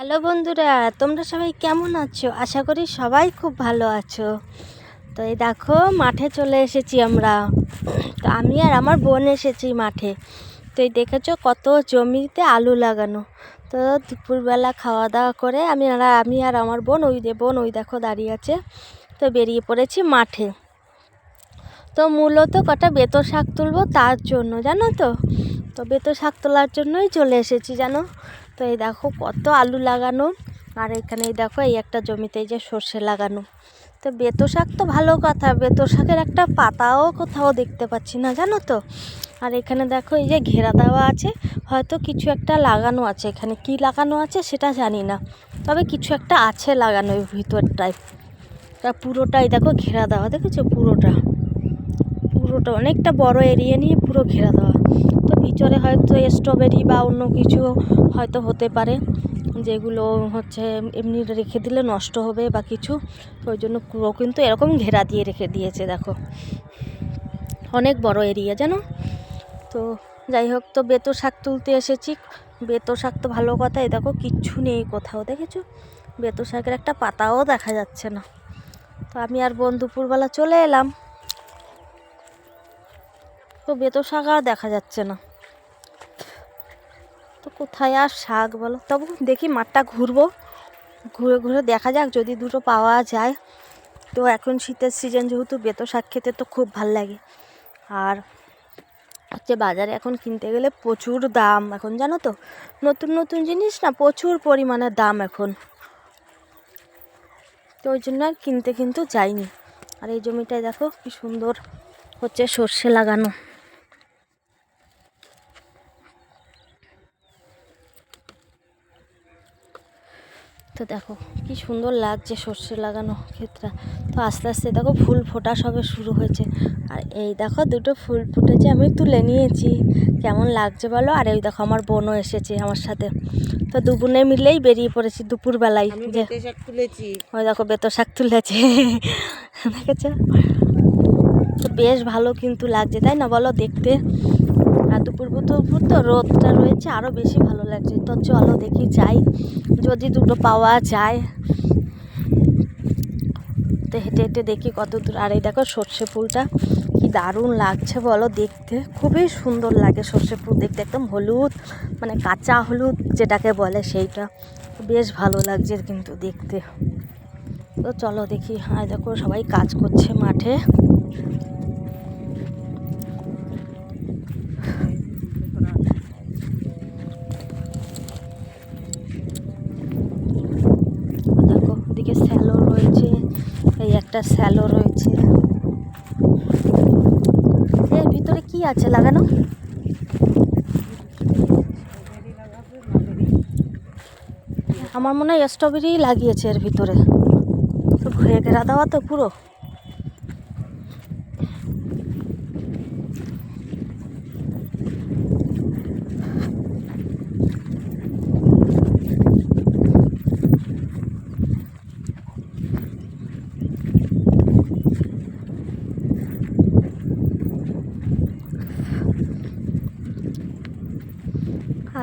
Hello বন্ধুরা, তোমরা সবাই কেমন আছো? আশা করি সবাই খুব ভালো আছো। তো এই দেখো, মাঠে চলে এসেছি আমরা। তো আমি আর আমার বোন এসেছি মাঠে। তো এই দেখেছ কত জমিতে আলু লাগানো। তো দুপুরবেলা খাওয়া দাওয়া করে আমি আর আমি আর আমার বোন, ওই বোন, ওই দেখো দাঁড়িয়ে আছে। তো বেরিয়ে পড়েছি মাঠে। তো মূলত কটা বেতো শাক তুলবো তার জন্য, জানো তো? তো বেতো শাক তোলার জন্যই চলে এসেছি, জানো? তো এই দেখো কত আলু লাগানো। আর এখানে দেখো, এই একটা জমিতে যে সর্ষে লাগানো। তো বেতো শাক তো ভালো কথা, বেতো শাকের একটা পাতাও কোথাও দেখতে পাচ্ছি না, জানো তো? আর এখানে দেখো এই যে ঘেরা দেওয়া আছে, হয়তো কিছু একটা লাগানো আছে। এখানে কি লাগানো আছে সেটা জানি না, তবে কিছু একটা আছে লাগানো ওই ভিতরটায়। তা পুরোটাই দেখো ঘেরা দেওয়া, দেখেছ? পুরোটা। পুরোটা অনেকটা বড় এরিয়া নিয়ে পুরো ঘেরা দেওয়া। তো ভিতরে হয়তো স্ট্রবেরি বা অন্য কিছু হয়তো হতে পারে, যেগুলো হচ্ছে এমনি রেখে দিলে নষ্ট হবে বা কিছু। ওই জন্য পুরো কিন্তু এরকম ঘেরা দিয়ে রেখে দিয়েছে, দেখো। অনেক বড় এরিয়া জানো? তো যাই হোক, তো বেতো শাক তুলতে এসেছি। বেতো শাক তো ভালো কথাই, দেখো, কিচ্ছু নেই কোথাও, দেখেছ? বেতো শাকের একটা পাতাও দেখা যাচ্ছে না। তো আমি আর বোন দুপুরবেলা চলে এলাম। তো বেতো শাক আর দেখা যাচ্ছে না। কোথায় আর শাক বলো? তবু দেখি মাঠটা ঘুরবো। ঘুরে ঘুরে দেখা যাক, যদি দুটো পাওয়া যায়। তো এখন শীতের সিজন যেহেতু বেতো শাক খেতে তো খুব ভালো লাগে। আর হচ্ছে বাজারে এখন কিনতে গেলে প্রচুর দাম এখন, জানো তো? নতুন নতুন জিনিস না, প্রচুর পরিমাণে দাম এখন। তো ওই জন্য আর কিনতে কিন্তু যাইনি। আর এই জমিটায় দেখো কি সুন্দর হচ্ছে সর্ষে লাগানো। তো দেখো কি সুন্দর লাগছে সর্ষে লাগানো ক্ষেতটা। তো আস্তে আস্তে দেখো ফুল ফোটা সবে শুরু হয়েছে। আর এই দেখো দুটো ফুল ফুটেছে আমি তুলে নিয়েছি। কেমন লাগছে বলো? আর এই দেখো আমার বোনও এসেছে আমার সাথে। তো দু বোনে মিলেই বেরিয়ে পড়েছি দুপুরবেলায়। যে তুলেছি। ওই দেখো বেতো শাক তুলেছে। দেখেছ? তো বেশ ভালো কিন্তু লাগছে তাই না বলো দেখতে? আর দুপুর দুপুর তো রোদটা রয়েছে আরও বেশি ভালো লাগছে। তো চলো দেখি যাই। যদি দুটো পাওয়া যায়। তো হেঁটে হেঁটে দেখি কত দূর। আর এই দেখো সর্ষে ফুলটা কি দারুণ লাগছে বলো দেখতে। খুবই সুন্দর লাগে সর্ষে ফুল দেখতে, একদম হলুদ মানে কাঁচা হলুদ যেটাকে বলে সেইটা। বেশ ভালো লাগছে কিন্তু দেখতে। তো চলো দেখি আর দেখো সবাই কাজ করছে মাঠে। ওদিকে স্যালো রয়েছে, এই একটা স্যালো রয়েছে। এর ভিতরে কি আছে লাগানো? আমার মনে হয় স্ট্রবেরি লাগিয়েছে এর ভিতরে। ঘুরে ঘেরা দেওয়া তো পুরো।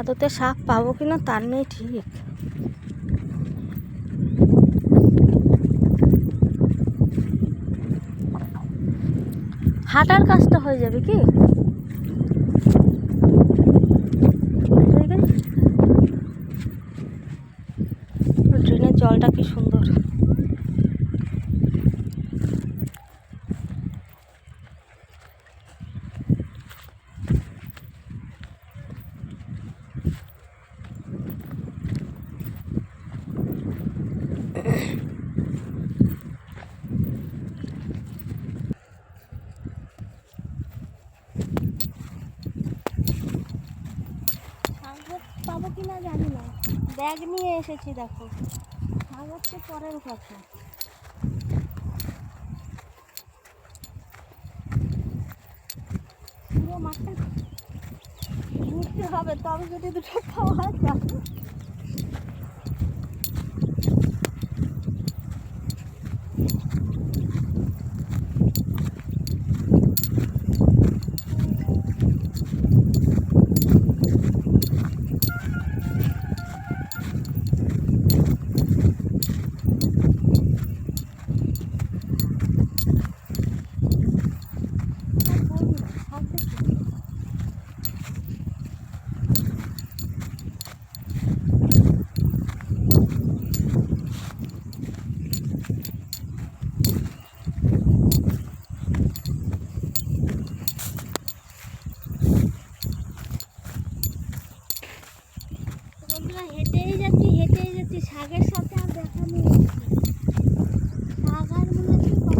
আদতে সাপ পাবো কিনা তার নেই ঠিক। হাঁটার কাজটা হয়ে যাবে কি ড্রেনের জলটা কি সুন্দর শাক পাবো কি না জানি না। ব্যাগ নিয়ে এসেছি, দেখো। হচ্ছে পরের কথা। পুরো মাঠটা ঘুরতে হবে, তবে যদি দুটো পাওয়া যায় বলছি শাকের সাথে আর দেখা নেই শাক আর মনে হচ্ছে কম-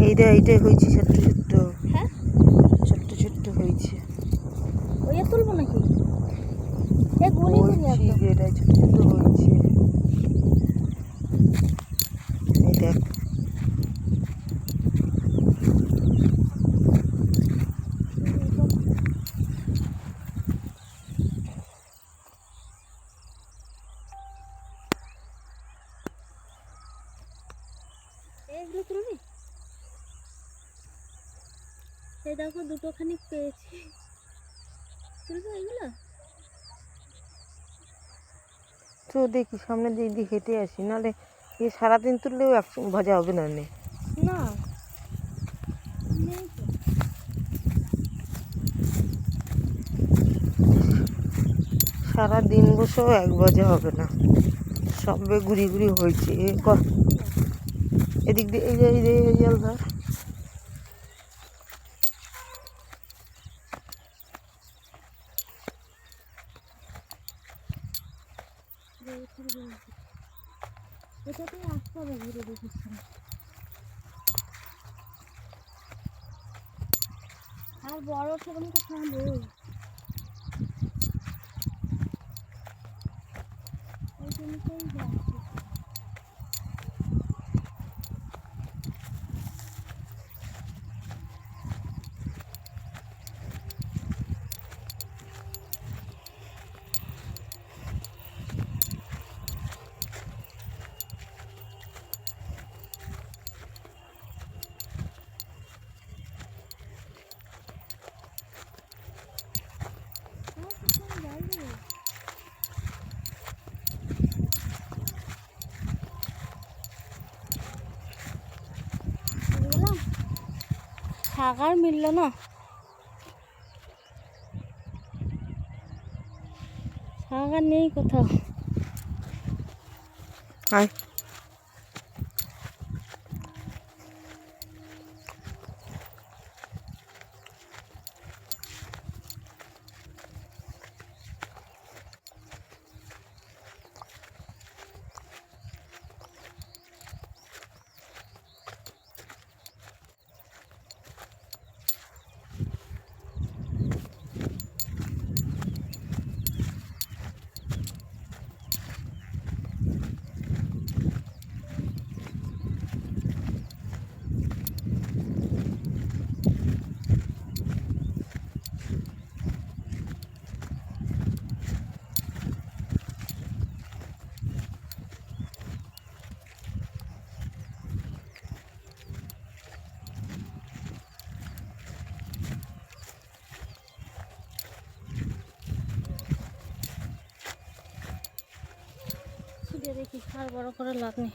এইটা এইটাই হয়েছে ছোট্ট ছোট্ট। হ্যাঁ? ছোট্ট ছোট্ট হয়েছে। ওই তুলবো নাকি? এটাই ছোট ছোট হয়েছে এই দেখ এইগুলো তুলবি এই দেখো দুটো খানিক পেয়েছি তুলবো এগুলো। তো দেখি সামনে দিয়ে দিয়ে হেঁটে আসি। নাহলে এ সারাদিন তুললেও এক ভাজা হবে না নে। না। সারা দিন বসেও এক ভাজা হবে না। সবে গুড়ি গুড়ি হয়েছে। এদিক দিয়ে, এই যে এই যে, এই জল ধর ঘুরে দেখেছিলাম আর বড় সেরকম তো খাব ওই জন্যতেই যাচ্ছি আমার কোথাও যাইনি চলে গেলাম শাক আর মিললো না। থাকার নেই কোথাও। দেখি আর বড় করে লাভ নেই।